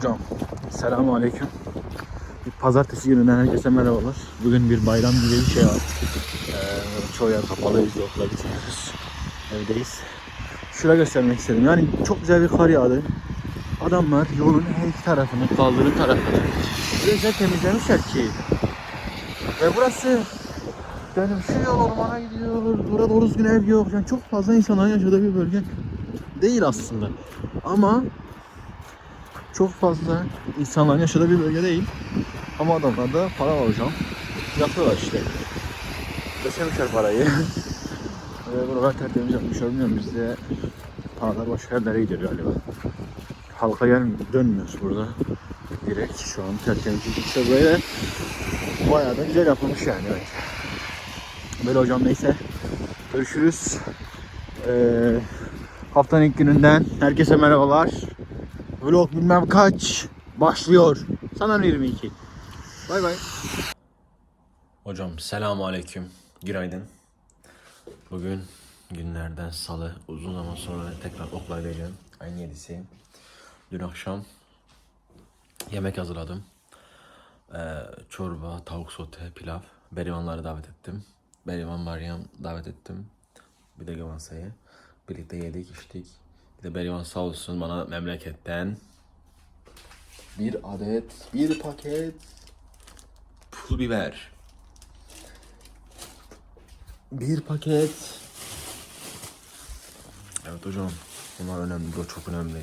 Hocam selamun aleyküm. Bir pazartesi gününden herkese merhabalar. Bugün bir bayram gibi bir şey var. Ee, çoğu yer kapalı, biz de okula gitmiyoruz. Evdeyiz. Şuraya göstermek istedim. Yani çok güzel bir kar yağdı. Adamlar yolun her iki tarafını, kaldırım tarafını güzel temizlemişler ki. Ve burası dönüşüyor, ormana gidiyor, burada doğru düzgün ev yok. Yani çok fazla insanların yaşadığı bir bölge değil aslında. Ama çok fazla insanların yaşadığı bir bölge değil. Ama adamlar da para var hocam. Yapıyorlar işte. Ödemişler parayı. Ve buralar tertemiz yapmış olmuyor bizde. Paralar başka yerlere gidiyor galiba. Halka gel dönmüyoruz burada. Direkt şu an tertemiz. İşte böyle bayağı da güzel yapılmış yani bence. Böyle hocam neyse. Görüşürüz. Ee, haftanın ilk gününden herkese merhabalar. Vlog bilmem kaç başlıyor. Sana 22. Bay bay. Hocam selamun aleyküm. Günaydın. Bugün günlerden salı. Uzun zaman sonra tekrar okula gideceğim. Ayın 7'si. Dün akşam yemek hazırladım. Ee, çorba, tavuk sote, pilav. Berivanları davet ettim. Berivan Meryem davet ettim. Bir de Gavansa'yı. Birlikte yedik, içtik. De Berivan sağ olsun bana memleketten bir adet, bir paket pul biber. Bir paket. Evet hocam. Bunlar önemli. Bu çok önemli.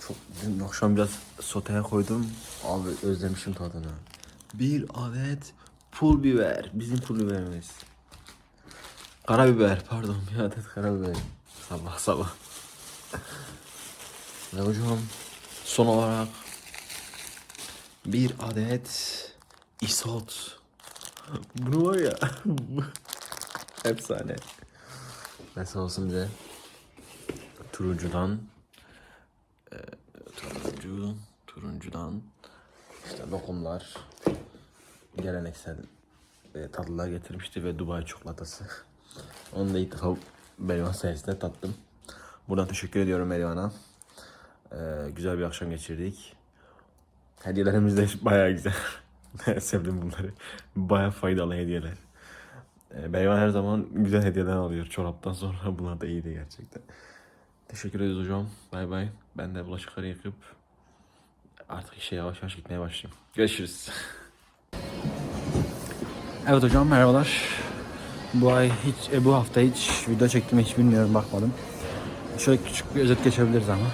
Çok dün akşam biraz soteye koydum. Abi özlemişim tadını. Bir adet pul biber. Bizim pul biberimiz. Karabiber pardon. Bir adet karabiber. Sabah sabah. Ve hocam son olarak bir adet isot. Bunu var ya. Efsane. Mesela olsun bize turuncudan e, turuncu turuncudan işte lokumlar geleneksel e, tatlılar getirmişti ve Dubai çikolatası. Onu da ilk defa Berivan sayesinde tattım. Buradan teşekkür ediyorum Berivan'a. E, güzel bir akşam geçirdik. Hediyelerimiz de bayağı güzel. Sevdim bunları. Bayağı faydalı hediyeler. Ee, Beyvan her zaman güzel hediyeler alıyor. Çoraptan sonra bunlar da iyiydi gerçekten. Teşekkür ederiz hocam. Bay bay. Ben de bulaşıkları yıkıp artık işe yavaş yavaş gitmeye başlayayım. Görüşürüz. Evet hocam merhabalar. Bu ay hiç, e, bu hafta hiç video çektim hiç bilmiyorum bakmadım. Şöyle küçük bir özet geçebiliriz ama.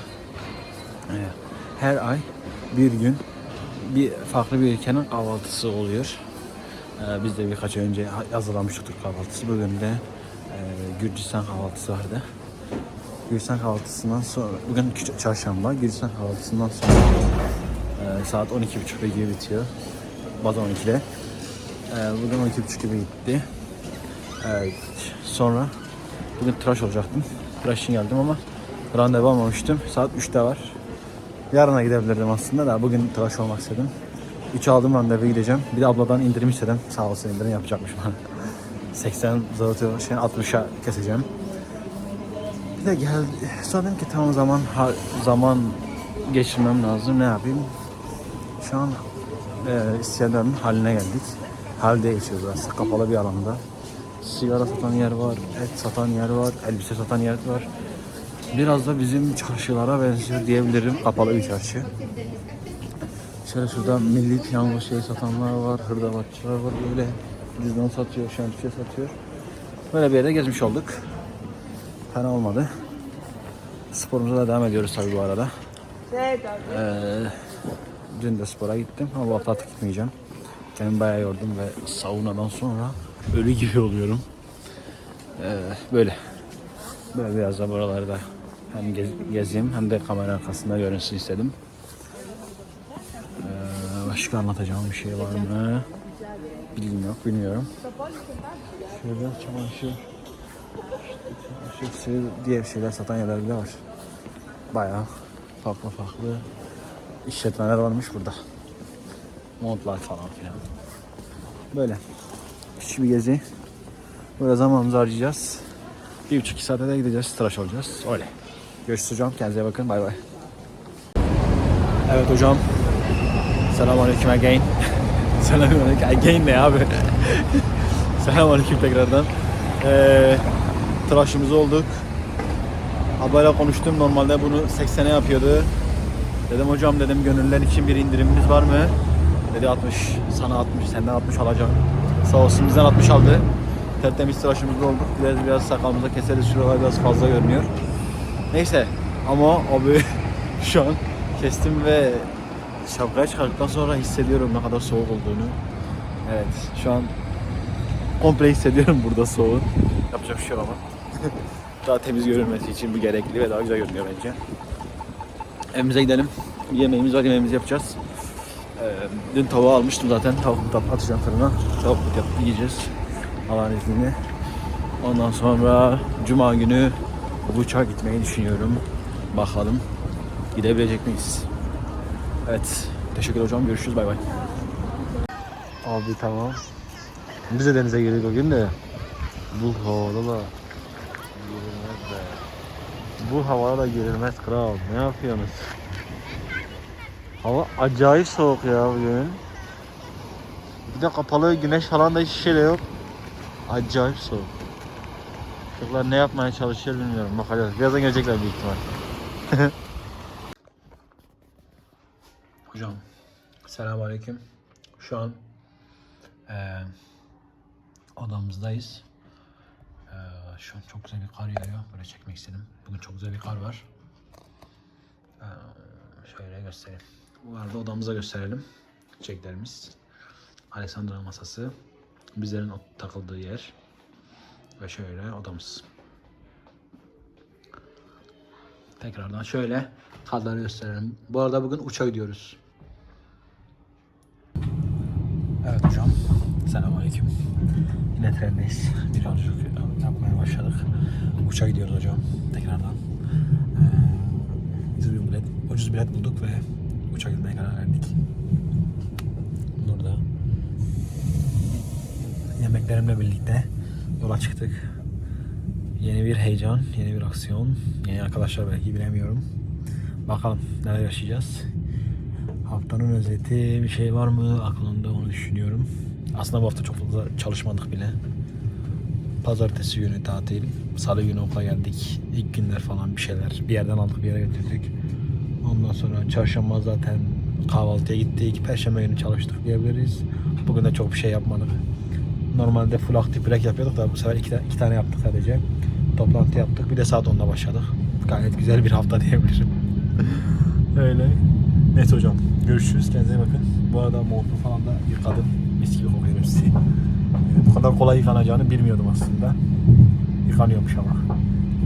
Her ay bir gün bir farklı bir ülkenin kahvaltısı oluyor. Ee, Biz de birkaç önce hazırlamıştık Türk kahvaltısı. Bugün de e, Gürcistan kahvaltısı vardı. Gürcistan kahvaltısından sonra, bugün çarşamba, Gürcistan kahvaltısından sonra e, saat 12.30 gibi bitiyor. Bazen 12'de. E, bugün 12.30 gibi gitti. Evet. Sonra bugün tıraş olacaktım. Tıraş için geldim ama randevu almamıştım. Saat 3'te var. Yarına gidebilirdim aslında da bugün tıraş olmak istedim. 3 aldım randevu gideceğim. Bir de abladan indirim istedim. Sağ olsun indirim yapacakmış bana. 80 zloty şey 60'a keseceğim. Bir de geldi. Sonra ki tamam zaman zaman geçirmem lazım. Ne yapayım? Şu an e, haline geldik. Halde geçiyoruz aslında kapalı bir alanda. Sigara satan yer var, et satan yer var, elbise satan yer var. Biraz da bizim çarşılara benziyor diyebilirim. Kapalı bir çarşı. Şöyle şurada milli piyango şey satanlar var, hırdavatçılar var böyle. Cüzdan satıyor, şemsiye satıyor. Böyle bir yere gezmiş olduk. Fena olmadı. Sporumuza da devam ediyoruz tabii bu arada. Ee, dün de spora gittim ama bu hafta artık gitmeyeceğim. Kendimi bayağı yordum ve saunadan sonra ölü gibi oluyorum. Ee, böyle. Böyle biraz da buralarda hem gez- gezeyim hem de kamera arkasında görünsün istedim. Ee, başka anlatacağım bir şey var mı? Bilgim yok, bilmiyorum. Şöyle çamaşır, çamaşır diğer şeyler satan yerler bile var. Bayağı farklı farklı işletmeler varmış burada. Montlar falan filan. Böyle. Küçük bir gezi. Böyle zamanımızı harcayacağız. Bir buçuk iki saate de gideceğiz. Tıraş olacağız. Öyle. Görüşürüz hocam. Kendinize bakın. Bay bay. Evet hocam. Selamünaleyküm again. Selamünaleyküm. Again ne abi? Selamünaleyküm tekrardan. Ee, tıraşımız olduk. Abayla konuştum. Normalde bunu 80'e yapıyordu. Dedim hocam dedim gönüller için bir indirimimiz var mı? Dedi 60. Sana 60. Senden 60 alacağım. Sağ olsun bizden 60 aldı. Tertemiz tıraşımızda olduk. Biraz biraz sakalımıza keseriz. Şuralar biraz fazla görünüyor. Neyse ama abi şu an kestim ve şapkaya çıkardıktan sonra hissediyorum ne kadar soğuk olduğunu. Evet şu an komple hissediyorum burada soğuğun. Yapacak bir şey yok ama. daha temiz görünmesi için bu gerekli ve daha güzel görünüyor bence. Evimize gidelim. Yemeğimiz var yemeğimizi yapacağız. Ee, dün tavuğu almıştım zaten. Tavuk da atacağım fırına. Tavuk yapıp yiyeceğiz. Allah'ın izniyle. Ondan sonra Cuma günü Buçak'a gitmeyi düşünüyorum. Bakalım gidebilecek miyiz? Evet. Teşekkür hocam. Görüşürüz. Bay bay. Abi tamam. Biz de denize girdik o gün de. Bu havada da girilmez be. Bu havada da girilmez kral. Ne yapıyorsunuz? Hava acayip soğuk ya bugün. Bir de kapalı güneş falan da hiç şey de yok. Acayip soğuk. Çocuklar ne yapmaya çalışıyor bilmiyorum. Bakacağız. Birazdan gelecekler büyük ihtimal. Hocam. Selamünaleyküm. Şu an eee odamızdayız. Eee, şu an çok güzel bir kar yağıyor. Böyle çekmek istedim. Bugün çok güzel bir kar var. Eee, şöyle göstereyim. Bu arada odamıza gösterelim. Çiçeklerimiz. Alessandra masası. Bizlerin takıldığı yer. Ve şöyle odamız. Tekrardan şöyle karları gösterelim. Bu arada bugün uçağa gidiyoruz. Evet hocam. Selamünaleyküm. Yine trendeyiz. Bir yolculuk yapmaya başladık. Uçağa gidiyoruz hocam. Tekrardan. Ee, ucuz bir bilet, ucuz bilet bulduk ve uçağa gitmeye karar verdik. Burada yemeklerimle birlikte yola çıktık. Yeni bir heyecan, yeni bir aksiyon, yeni arkadaşlar belki bilemiyorum. Bakalım neler yaşayacağız. Haftanın özeti bir şey var mı aklımda onu düşünüyorum. Aslında bu hafta çok fazla çalışmadık bile. Pazartesi günü tatil, salı günü okula geldik. İlk günler falan bir şeyler bir yerden aldık bir yere götürdük. Ondan sonra çarşamba zaten kahvaltıya gittik. Perşembe günü çalıştık diyebiliriz. Bugün de çok bir şey yapmadık. Normalde full aktif break yapıyorduk da bu sefer iki, iki tane yaptık sadece. Toplantı yaptık. Bir de saat 10'da başladık. Gayet güzel bir hafta diyebilirim. Öyle. Neyse hocam. Görüşürüz. Kendinize bakın. Bu arada montu falan da yıkadım. Mis gibi kokuyor hepsi. Ee, Bu kadar kolay yıkanacağını bilmiyordum aslında. Yıkanıyormuş ama.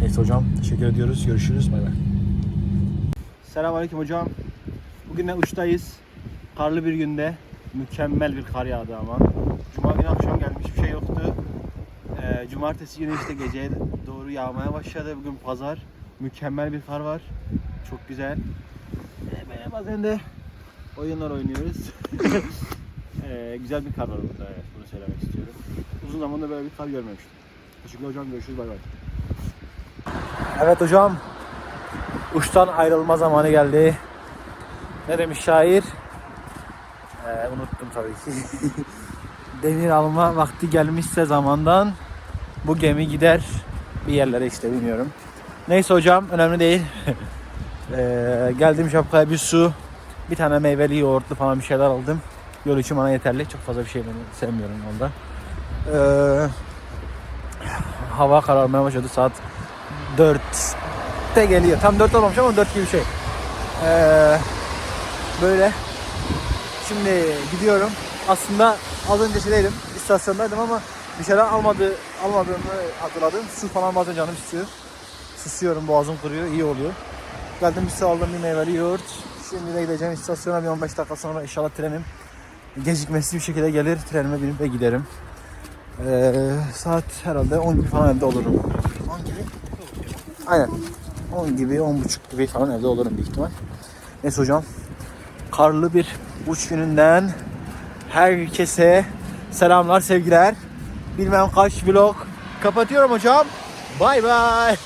Neyse hocam. Teşekkür ediyoruz. Görüşürüz. Bay bay. Selamünaleyküm hocam. Bugün de uçtayız. Karlı bir günde. Mükemmel bir kar yağdı ama. Cuma günü akşam gelmiş bir şey yoktu. Ee, cumartesi günü işte geceye doğru yağmaya başladı. Bugün pazar. Mükemmel bir kar var. Çok güzel. Ee, bazen de oyunlar oynuyoruz. Ee, güzel bir kar var burada. Bunu söylemek istiyorum. Uzun zamandır böyle bir kar görmemiştim. Teşekkürler hocam. Görüşürüz. Bay bay. Evet hocam. Uçtan ayrılma zamanı geldi. Ne demiş şair? Ee, unuttum tabii ki. Demir alma vakti gelmişse zamandan bu gemi gider bir yerlere işte bilmiyorum. Neyse hocam önemli değil. ee, geldim şapkaya bir su, bir tane meyveli yoğurtlu falan bir şeyler aldım. Yol için bana yeterli. Çok fazla bir şey sevmiyorum onda. Ee, hava kararmaya başladı. Saat 4'te geliyor. Tam 4 olmamış ama 4 gibi bir şey. Ee, böyle. Şimdi gidiyorum. Aslında az önce şeydeydim. istasyondaydım ama bir şeyler almadı, almadığımı hatırladım. Su falan bazen canım istiyor. Susuyorum, boğazım kuruyor, iyi oluyor. Geldim bir su aldım bir meyveli yoğurt. Şimdi de gideceğim istasyona bir 15 dakika sonra inşallah trenim gecikmesiz bir şekilde gelir. Trenime binip ve giderim. Ee, saat herhalde 10 gibi falan evde olurum. 10 gibi? Aynen. 10 gibi, 10 buçuk gibi falan evde olurum büyük ihtimal. Neyse hocam. Karlı bir uç gününden herkese selamlar, sevgiler. Bilmem kaç vlog. Kapatıyorum hocam. Bay bay.